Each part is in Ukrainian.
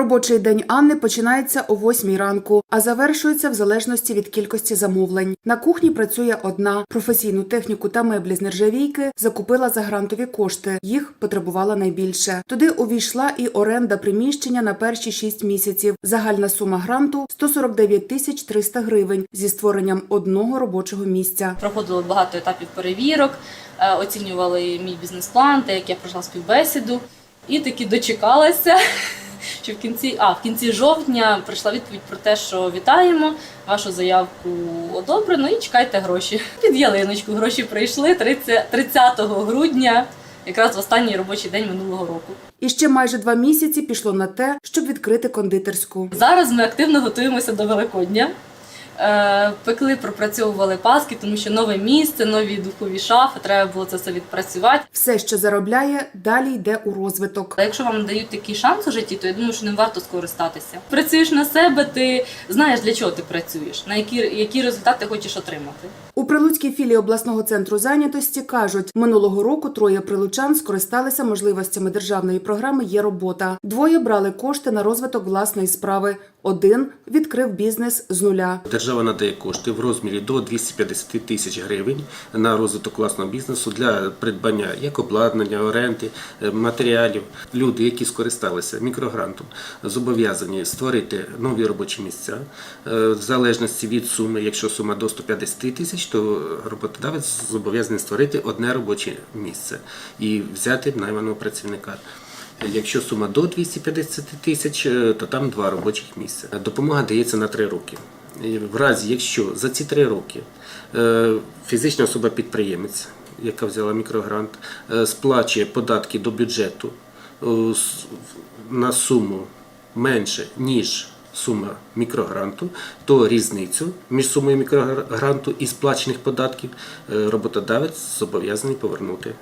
Робочий день Анни починається о 8 ранку, а завершується в залежності від кількості замовлень. На кухні працює одна. Професійну техніку та меблі з нержавійки закупила за грантові кошти. Їх потребувала найбільше. Туди увійшла і оренда приміщення на перші 6 місяців. Загальна сума гранту 149 тисяч 300 гривень зі створенням одного робочого місця. Проходило багато етапів перевірок, е, оцінювали мій бізнес-план, те, як я пройшла співбесіду, і таки дочекалася. Що в кінці, а в кінці жовтня прийшла відповідь про те, що вітаємо, вашу заявку одобрено і чекайте гроші. Під ялиночку гроші прийшли 30, 30 грудня, якраз в останній робочий день минулого року. І ще майже два місяці пішло на те, щоб відкрити кондитерську. Зараз ми активно готуємося до Великодня. Е, Пекли, пропрацьовували паски, тому що нове місце, нові духові шафи, треба було це все відпрацювати. Все, що заробляє, далі йде у розвиток. А якщо вам дають такий шанс у житті, то я думаю, що ним варто скористатися. Працюєш на себе, ти знаєш для чого ти працюєш, на які, які результати хочеш отримати. У Прилуцькій філії обласного центру зайнятості кажуть, минулого року троє прилучан скористалися можливостями державної програми Є робота. Двоє брали кошти на розвиток власної справи. Один відкрив бізнес з нуля. Держава надає кошти в розмірі до 250 тисяч гривень на розвиток власного бізнесу для придбання як обладнання, оренди, е, матеріалів. Люди, які скористалися мікрогрантом, зобов'язані створити нові робочі місця Е, в залежності від суми. Якщо сума до 150 тисяч, то роботодавець зобов'язаний створити одне робоче місце і взяти найманого працівника. Якщо сума до 250 тисяч, е, то там два робочих місця. Допомога дається на три роки. В разі, якщо за ці три роки е, фізична особа-підприємець, яка взяла мікрогрант, е, сплачує податки до бюджету е, на суму менше, ніж сума мікрогранту, то різницю між сумою мікрогранту і сплачених податків роботодавець зобов'язаний повернути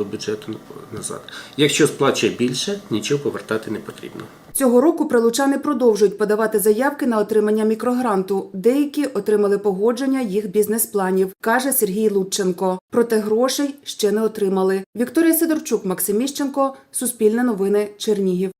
до бюджету назад. Якщо сплачує більше, нічого повертати не потрібно. Цього року прилучани продовжують подавати заявки на отримання мікрогранту. Деякі отримали погодження їх бізнес-планів, каже Сергій Лудченко. Проте грошей ще не отримали. Вікторія Сидорчук, Максим Міщенко, Суспільне новини, Чернігів.